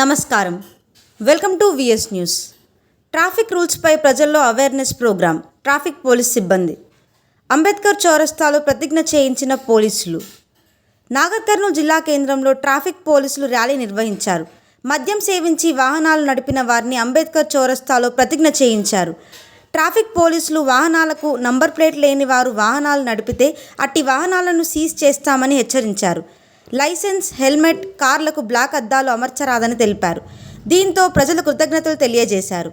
నమస్కారం. Welcome to VS news. Traffic రూల్స్పై ప్రజల్లో awareness programme traffic police సిబ్బంది. అంబేద్కర్ చౌరస్తాలో ప్రతిజ్ఞ చేయించిన పోలీసులు. నాగర్ కర్నూలు జిల్లా కేంద్రంలో ట్రాఫిక్ పోలీసులు ర్యాలీ నిర్వహించారు. మద్యం సేవించి వాహనాలు నడిపిన వారిని అంబేద్కర్ చౌరస్తాలో ప్రతిజ్ఞ చేయించారు. ట్రాఫిక్ పోలీసులు వాహనాలకు నంబర్ ప్లేట్ లేని వారు వాహనాలు నడిపితే అట్టి వాహనాలను సీజ్ చేస్తామని హెచ్చరించారు. లైసెన్స్ హెల్మెట్ కార్లకు బ్లాక్ అద్దాలు అమర్చరాదని తెలిపారు. దీంతో ప్రజలు కృతజ్ఞతలు తెలియజేశారు.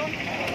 Thank you.